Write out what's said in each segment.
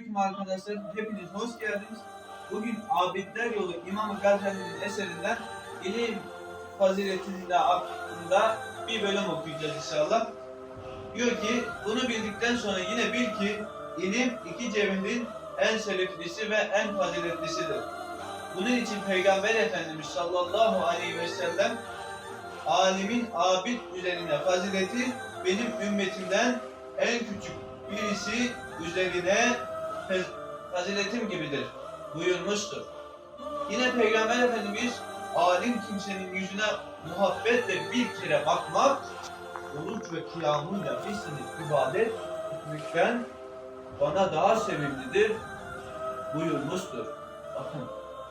Selamünaleyküm arkadaşlar. Hepiniz hoş geldiniz. Bugün Abidler Yolu İmam Gazali'nin eserinden ilim faziletinde hakkında bir bölüm okuyacağız inşallah. Diyor ki bunu bildikten sonra yine bil ki ilim iki cebrin en şereflisi ve en faziletlisidir. Bunun için Peygamber Efendimiz sallallahu aleyhi ve sellem alimin abid üzerine fazileti benim ümmetimden en küçük birisi üzerine faziletim gibidir buyurmuştur. Yine Peygamber Efendimiz alim kimsenin yüzüne muhabbetle bir kere bakmak oruç ve kıyamıyla nefsini ibadet etmekten bana daha sevimlidir buyurmuştur. Bakın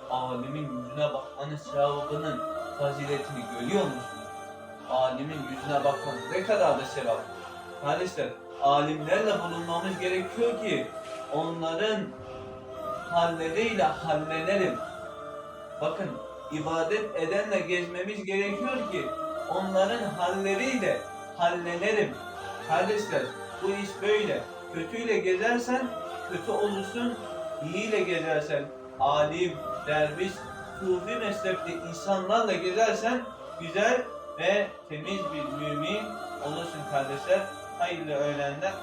alimin yüzüne bakmanın sevabının faziletini görüyor musunuz? Alimin yüzüne bakmanın ne kadar da sevap. Kardeşler alimlerle bulunmamız gerekiyor ki onların halleriyle hallenelim. Bakın ibadet edenle gezmemiz gerekiyor ki onların halleriyle hallenelim. Kardeşler bu iş böyle. Kötüyle gezersen kötü olursun, iyiyle gezersen alim, derviş, sufi meslekli insanlarla gezersen güzel ve temiz bir mümin olursun kardeşler. Hayırlı öğlenler.